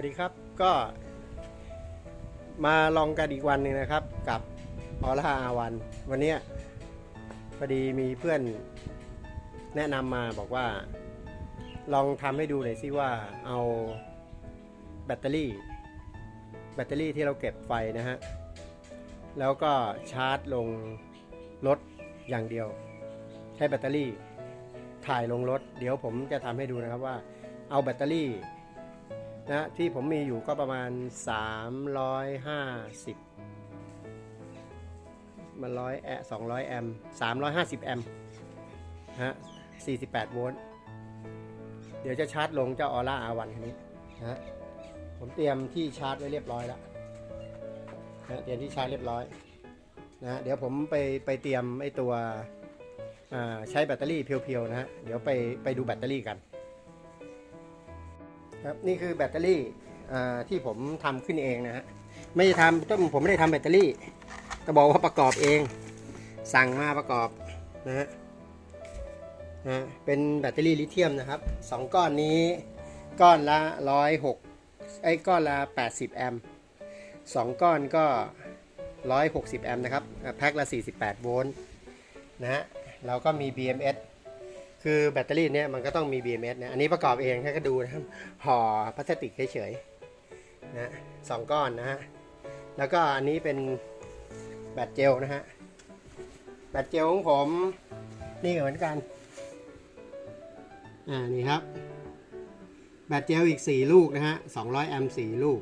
วัสดีครับก็มาลองกันอีกวันหนึ่งนะครับ กับออร่าอาวัน วันนี้พอดีมีเพื่อนแนะนำมาบอกว่า ลองทำให้ดูหน่อยสิว่าเอาแบตเตอรี่ แบตเตอรี่ที่เราเก็บไฟนะฮะ แล้วก็ชาร์จลงรถอย่างเดียว ใช้แบตเตอรี่ถ่ายลงรถ เดี๋ยวผมจะทำให้ดูนะครับว่าเอาแบตเตอรี่ นะที่ผมมีอยู่ก็ประมาณ 350 มันร้อยแอ200แอมป์350แอมป์ฮะ48โวลต์เดี๋ยวจะชาร์จลงเจ้าออร่าอาวันคันนี้นะฮะผมเตรียมที่ชาร์จไว้เรียบร้อยแล้วนะเตรียมที่ชาร์จเรียบร้อยนะเดี๋ยวผมไปไปเตรียมไอตัวใช้แบตเตอรี่เพียวๆนะฮะเดี๋ยวไปไปดูแบตเตอรี่กัน ครับนี่คือแบตเตอรี่ที่ผมทำขึ้นเองนะฮะไม่ได้ทำต้นผมไม่ได้ทำแบตเตอรี่ก็บอกว่าประกอบเอง สั่งมาประกอบนะฮะนะเป็นแบตเตอรี่ลิเธียมนะครับสองก้อนนี้ก้อนละร้อยหกไอ้ก้อนละ 80 แอมป์สองก้อนก็ 160 แอมป์นะครับแพ็คละ 48 โวลต์นะฮะเราก็มี BMS คือแบตเตอรี่เนี่ยมันก็ต้องมี BMS นะ อันนี้ประกอบเองแค่ก็ดูนะครับ ห่อพลาสติกเฉยๆนะสองก้อนนะฮะ แล้วก็อันนี้เป็นแบตเจลนะฮะ แบตเจลของผมนี่เหมือนกัน อ่า นี่ครับ แบตเจลอีก 4 ลูกนะฮะ 200 แอมป์4ลูก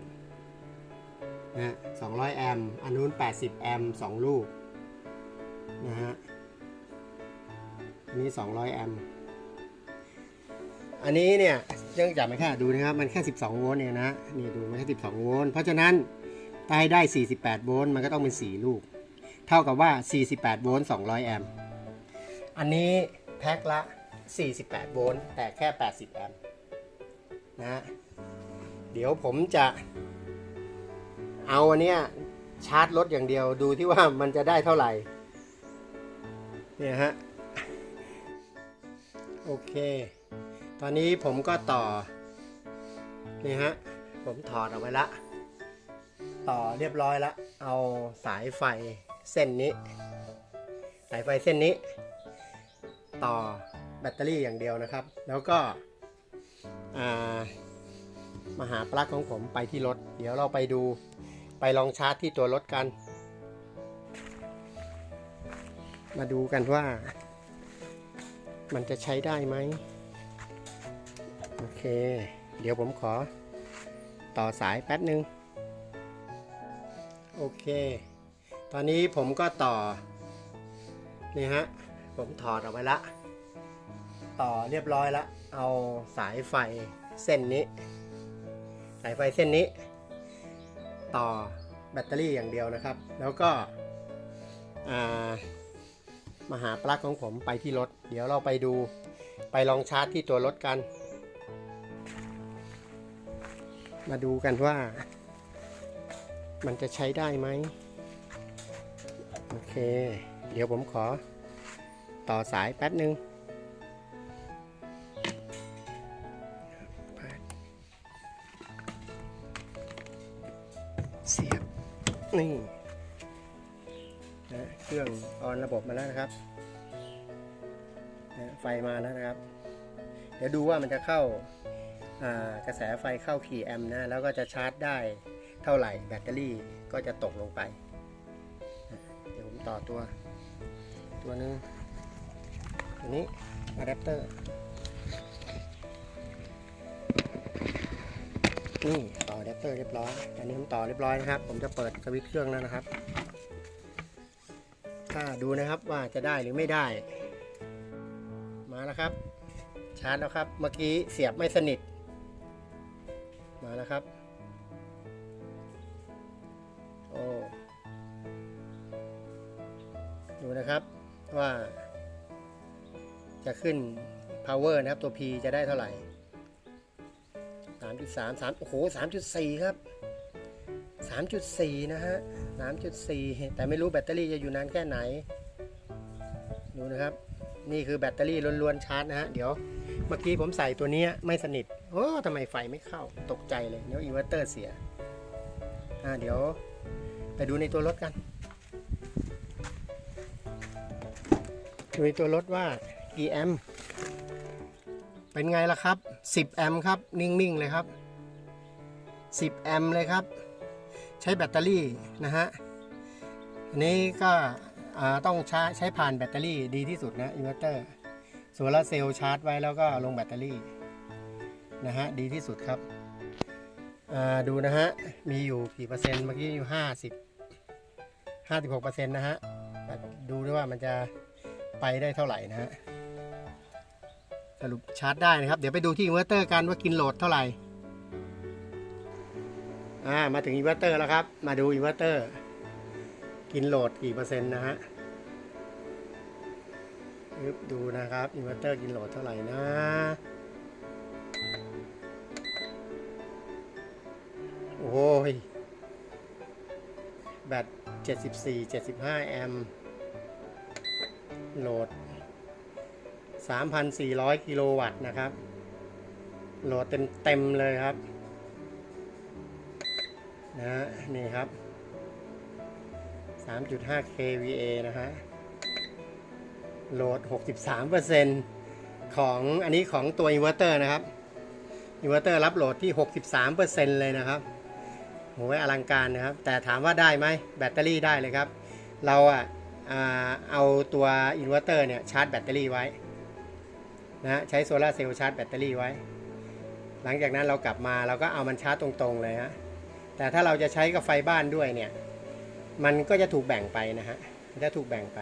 นะฮะ200 แอมป์อันนู้น 80 แอมป์2ลูกนะฮะ นนี้ 200 แอมป์อันนี้เนี่ยเนื่องจากมันแค่ดูนะครับ มันแค่ 12 โวลต์เนี่ยนะนี่ดูมันแค่ 12 โวลต์เพราะฉะนั้นถ้าให้ได้ 48 โวลต์มันก็ต้องเป็น 4 ลูก เท่ากับว่า 48 โวลต์ 200 แอมป์อันนี้แพ็คละ 48 โวลต์แต่แค่ 80 แอมป์นะเดี๋ยวผมจะเอาอันเนี้ยชาร์จรถอย่างเดียวดูที่ว่ามันจะได้เท่าไหร่เนี่ยฮะ โอเค ตอนนี้ผมก็ต่อ นี่ฮะ ผมถอดออกไปละ ต่อเรียบร้อยละ เอาสายไฟเส้นนี้ สายไฟเส้นนี้ ต่อแบตเตอรี่อย่างเดียวนะครับ แล้วก็มาหาปลั๊กของผมไปที่รถ เดี๋ยวเราไปดู ไปลองชาร์จที่ตัวรถกัน มาดูกันว่า มันจะใช้ได้ไหมโอเค เดี๋ยวผมขอต่อสายแป๊บหนึ่งโอเค ตอนนี้ผมก็ต่อ นี่ฮะ ผมถอดออกไปละ ต่อเรียบร้อยละ เอาสายไฟเส้นนี้ สายไฟเส้นนี้ ต่อแบตเตอรี่อย่างเดียวนะครับ แล้วก็อ่า มาหาปลั๊กของผมไปที่รถ เดี๋ยวเราไปดูไปลองชาร์จที่ตัวรถกัน มาดูกันว่า มันจะใช้ได้ไหมโอเค เดี๋ยวผมขอต่อสายแป๊บหนึ่งเสียบนี่ นะเครื่องออนระบบมาแล้วนะครับนะไฟมาแล้วนะครับ เดี๋ยวดูว่ามันจะเข้าากระแสไฟเข้ากี่แอมป์นะแล้วก็จะชาร์จได้เท่าไหร่แบตเตอรี่ก็จะตกลงไปนะเดี๋ยวผมต่อตัว ตัวหนึงตัวนี้อะแดปเตอร์นี่ต่ออะแดปเตอร์เรียบร้อย อันนี้ผมต่อเรียบร้อยนะครับ ผมจะเปิดสวิตช์เครื่องแล้วนะครับาดูนะครับว่าจะได้หรือไม่ได้ มาแล้วครับ ชาร์จแล้วครับ เมื่อกี้เสียบไม่สนิท มาแล้วครับ โอ้ดูนะครับว่าจะขึ้น power นะครับตัว P จะได้เท่าไหร่ 3.3 3โอ้โห3.4 ครับ 3.4 นะฮะ 3.4 แต่ไม่รู้แบตเตอรี่จะอยู่นานแค่ไหน ดูนะครับ นี่คือแบตเตอรี่ล้วนๆชาร์จนะฮะ เดี๋ยวเมื่อกี้ผมใส่ตัวนี้ไม่สนิท โอ้ทำไมไฟไม่เข้า ตกใจเลย เดี๋ยวอินเวอร์เตอร์เสีย อ่า เดี๋ยวไปดูในตัวรถกัน ดูในตัวรถว่ากี่แอมป์เป็นไงล่ะครับ 10 แอมป์ครับ นิ่ง ๆ เลยครับ 10 แอมป์เลยครับ ใช้แบตเตอรี่นะฮะอันนี้ก็ต้องใช้ใช้ผ่านแบตเตอรี่ดีที่สุดนะอินเวอร์เตอร์โซลาร์เซลล์ชาร์จไว้แล้วก็ลงแบตเตอรี่นะฮะดีที่สุดครับดูนะฮะมีอยู่กี่เปอร์เซ็นต์เมื่อกี้อยู่50 56เปอร์เซ็นต์นะฮะดูด้วยว่ามันจะไปได้เท่าไหร่นะฮะสรุปชาร์จได้นะครับ เดี๋ยวไปดูที่อินเวอร์เตอร์กันว่ากินโหลดเท่าไหร่ อ่ามาถึงอินเวอร์เตอร์แล้วครับ มาดูอินเวอร์เตอร์ กินโหลดกี่เปอร์เซ็นต์นะฮะดูนะครับอินเวอร์เตอร์กินโหลดเท่าไหร่นะโอ้ยแบต74 75 แอมป์โหลด 3,400 กิโลวัตต์นะครับ โหลดเต็มเต็มเลยครับ นะฮะนี่ครับ 3.5 kVA นะฮะ โหลด 63%ของอันนี้ของตัวอินเวอร์เตอร์นะครับ อินเวอร์เตอร์รับโหลดที่ 63%เลยนะครับโหอลังการนะครับ แต่ถามว่าได้ไหมแบตเตอรี่ได้เลยครับ เราอะเอาตัวอินเวอร์เตอร์เนี่ยชาร์จแบตเตอรี่ไว้นะใช้โซลาร์เซลล์ชาร์จแบตเตอรี่ไว้ หลังจากนั้นเรากลับมาเราก็เอามันชาร์จตรงๆเลยฮะ แต่ถ้าเราจะใช้กับไฟบ้านด้วยเนี่ย มันก็จะถูกแบ่งไปนะฮะจะถูกแบ่งไป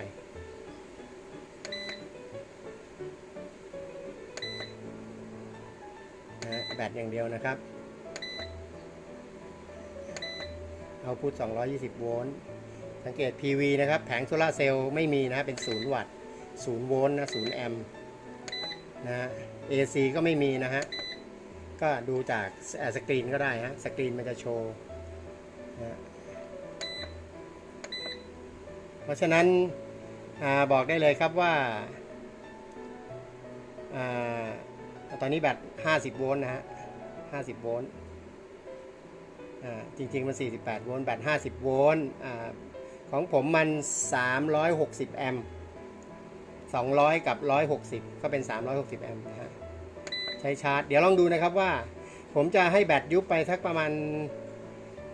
แบตอย่างเดียวนะครับ เอาพุท220 โวลต์ สังเกต PV นะครับ แผงโซลาเซลล์ไม่มีนะ เป็น 0 วัตต์ 0 โวลต์นะ 0 แอมป์นะฮะ AC ก็ไม่มีนะฮะ ก็ดูจากเอ่อสกรีนก็ได้ฮะ สกรีนมันจะโชว์ เพราะฉะนั้นอบอกได้เลยครับว่าอตอนนี้แบต50 โวลต์นะฮะ 50 โวลต์จริง ๆ มัน 48 โวลต์แบต50 โวลต์ของผมมัน 360 แอมป์200 กับ 160 ก็เป็น 360 แอมป์นะฮะ ใช้ชาร์จ เดี๋ยวลองดูนะครับว่า ผมจะให้แบตยุบไปสักประมาณ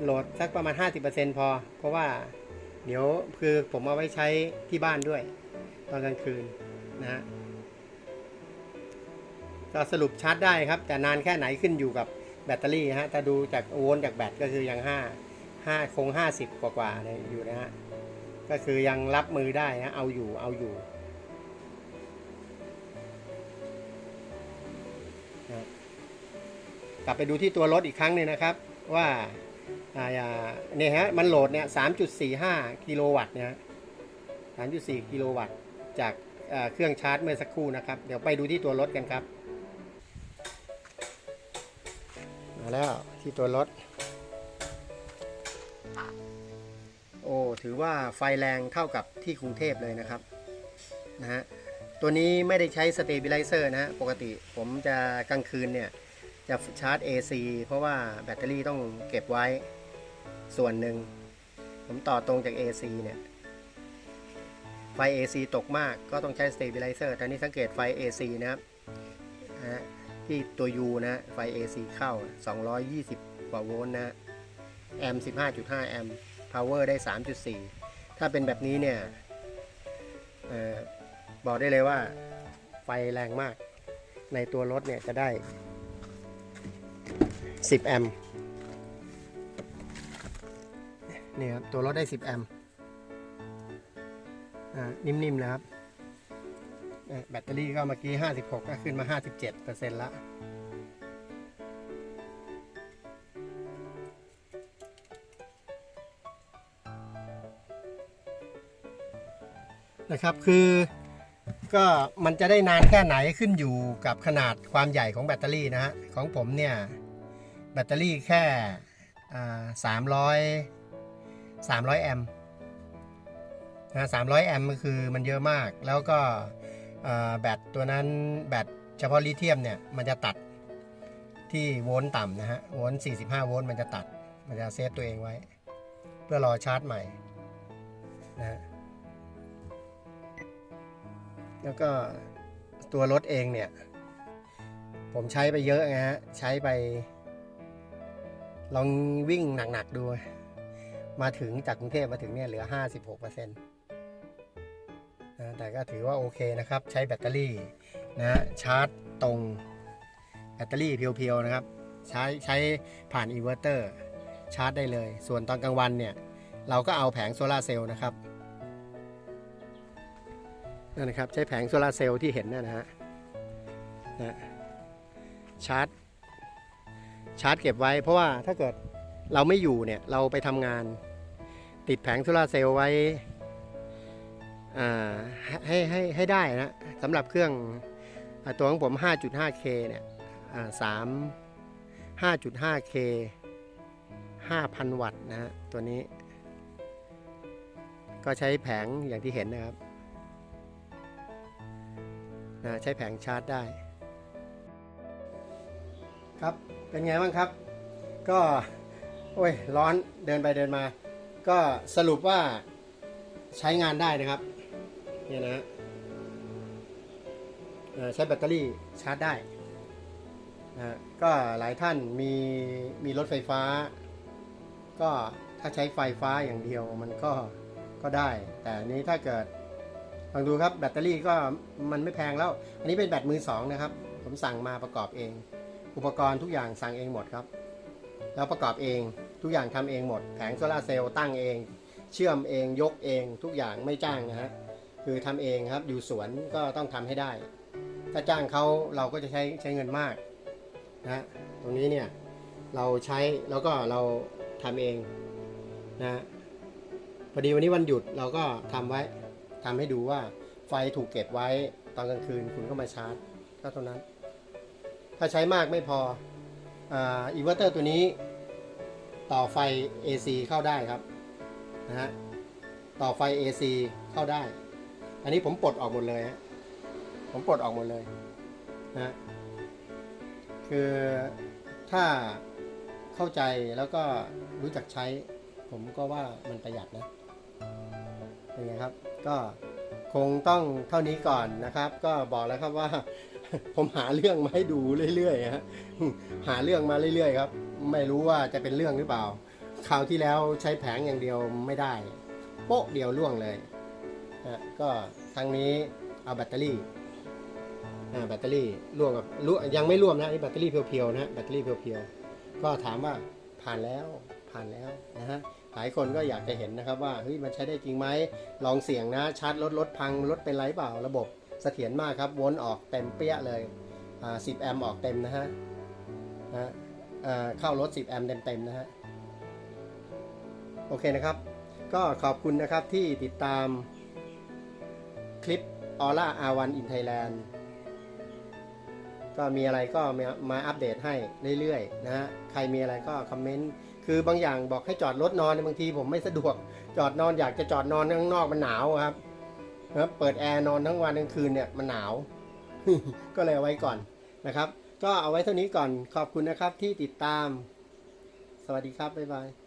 โหลดสักประมาณ 50%พอ เพราะว่าเดี๋ยวคือผมเอาไว้ใช้ที่บ้านด้วย ตอนกลางคืนนะฮะก็สรุปชาร์จได้ครับ แต่นานแค่ไหนขึ้นอยู่กับแบตเตอรี่ฮะถ้าดูจากโวลต์จากแบตก็คือยัง 5 5 คง 50 กว่ากว่าๆเนี่ยอยู่นะฮะ ก็คือยังรับมือได้ฮะเอาอยู่เอาอยู่กลับไปดูที่ตัวรถอีกครั้งหนึงนะครับว่า อ่าเนี่ยฮะมันโหลดเนี่ย3.45กิโลวัตต์เนี่ยฮะ3.4กิโลวัตต์จากเครื่องชาร์จเมื่อสักครู่นะครับ เดี๋ยวไปดูที่ตัวรถกันครับมาแล้วที่ตัวรถ โอ้ถือว่าไฟแรงเท่ากับที่กรุงเทพเลยนะครับนะฮะตัวนี้ไม่ได้ใช้สเตเบลไลเซอร์นะฮะปกติผมจะกลางคืนเนี่ย จะชาร์จ AC เพราะว่าแบตเตอรี่ต้องเก็บไว้ส่วนหนึ่ง ผมต่อตรงจาก AC เนี่ย ไฟ AC ตกมากก็ต้องใช้สเตเบลไลเซอร์ตอนนี้สังเกตไฟ AC นะครับนะฮะที่ตัว U นะไฟ AC เข้า 220 กว่าโวลต์นะแอมป์15.5 แอมป์ power ได้ 3.4 ถ้าเป็นแบบนี้เนี่ยออบอกได้เลยว่าไฟแรงมาก ในตัวรถเนี่ยจะได้ 10 แอมป์นี่ครับ ตัวรถได้ 10 แอมป์นิ่มๆเลยครับแบตเตอรี่ก็เมื่อกี้ 56 ก็ขึ้นมา 57%ละนะครับคือก็มันจะได้นานแค่ไหนขึ้นอยู่กับขนาดความใหญ่ของแบตเตอรี่นะฮะของผมเนี่ย แบตเตอรี่แค่สามร้อยสามร้อยแอมป์นะสามร้อยแอมป์คือมันเยอะมาก แล้วก็แบตตัวนั้นแบตเฉพาะลิเธียมเนี่ย มันจะตัดที่โวลต์ต่ำนะฮะ โวลต์45 โวลต์มันจะตัด มันจะเซฟตัวเองไว้ เพื่อรอชาร์จใหม่นะฮะแล้วก็ตัวรถเองเนี่ย ผมใช้ไปเยอะนะฮะ ใช้ไป ลองวิ่งหนักๆดู มาถึงจากกรุงเทพมาถึงเนี่ยเหลือ 56%นะแต่ก็ถือว่าโอเคนะครับ ใช้แบตเตอรี่นะชาร์จตรงแบตเตอรี่เพียวๆนะครับ ใช้ใช้ผ่านอินเวอร์เตอร์ชาร์จได้เลย ส่วนตอนกลางวันเนี่ย เราก็เอาแผงโซลาเซลล์นะครับนั่นนะครับ ใช้แผงโซลาเซลล์ที่เห็นนั่นนะฮะนะชาร์จ ชาร์จเก็บไว้ เพราะว่าถ้าเกิดเราไม่อยู่เนี่ยเราไปทำงาน ติดแผงโซลาเซลล์ไว้ให้ให้ให้ได้นะสำหรับเครื่องอตัวของผม 5.5K เนี่ยอ่าสาม 5.5K 5,000 วัตต์นะฮะตัวนี้ ก็ใช้แผงอย่างที่เห็นนะครับนะใช้แผงชาร์จได้ ครับ เป็นไงบ้างครับ ก็โอ้ยร้อนเดินไปเดินมา ก็สรุปว่าใช้งานได้นะครับเนี่ยนะใช้แบตเตอรี่ชาร์จได้นะก็หลายท่านมีมีรถไฟฟ้า ก็ถ้าใช้ไฟฟ้าอย่างเดียวมันก็ก็ได้ แต่นี้ถ้าเกิดลองดูครับแบตเตอรี่ก็มันไม่แพงแล้ว อันนี้เป็นแบตมือสองนะครับ ผมสั่งมาประกอบเอง อุปกรณ์ทุกอย่างสั่งเองหมดครับ แล้วประกอบเองทุกอย่างทำเองหมด แผงโซลาเซลล์ตั้งเอง เชื่อมเองยกเองทุกอย่างไม่จ้างนะฮะคือทำเองครับอยู่สวนก็ต้องทำให้ได้ ถ้าจ้างเขาเราก็จะใช้ใช้เงินมากนะตรงนี้เนี่ยเราใช้แล้วก็เราทำเองนะพอดีวันนี้วันหยุดเราก็ทำไว้ทำให้ดูว่าไฟถูกเก็บไว้ตอนกลางคืนคุณก็มาชาร์จก็เท่านั้น ถ้าใช้มากไม่พออาอินเวอร์เตอร์ตัวนี้ต่อไฟ AC เข้าได้ครับนะฮะต่อไฟ AC เข้าได้ อันนี้ผมปลดออกหมดเลยฮะผมปลดออกหมดเลยนะฮะคือถ้าเข้าใจแล้วก็รู้จักใช้ ผมก็ว่ามันประหยัดนะเป็นไงครับ ก็คงต้องเท่านี้ก่อนนะครับ ก็บอกแล้วครับว่า ผมหาเรื่องมาให้ดูเรื่อยๆฮะหาเรื่องมาเรื่อยๆครับ ไม่รู้ว่าจะเป็นเรื่องหรือเปล่า คราวที่แล้วใช้แผงอย่างเดียวไม่ได้ โป๊ะเดียวล่วงเลยนะก็ครั้งนี้เอาแบตเตอรี่แบตเตอรี่ร่วมกับร่วยังไม่ร่วมนะนี่แบตเตอรี่เพียวๆนะแบตเตอรี่เพียวๆก็ถามว่าผ่านแล้วผ่านแล้วนะฮะหลายคนก็อยากจะเห็นนะครับว่าเฮ้ยมันใช้ได้จริงไหมลองเสี่ยงนะชาร์จรถรถพังรถเป็นไรเปล่าระบบ เสถียรมากครับวนออกเต็มเปี้ยเลยอ่า10แอมป์ออกเต็มนะฮะนะะอ่าเข้ารถ 10 แอมป์เต็มๆนะฮะ โอเคนะครับ ก็ขอบคุณนะครับที่ติดตามคลิป Aura R1 in Thailand ก็มีอะไรก็มาอัปเดตให้เรื่อยๆนะฮะ ใครมีอะไรก็คอมเมนต์ คือบางอย่างบอกให้จอดรถนอน บางทีผมไม่สะดวก จอดนอนอยากจะจอดนอนข้างนอกมันหนาวครับ นะครับเปิดแอร์นอนทั้งวันทั้งคืนเนี่ยมันหนาว ก็เลยเอาไว้ก่อนนะครับ ก็เอาไว้เท่านี้ก่อนขอบคุณนะครับที่ติดตาม สวัสดีครับ บ๊ายบาย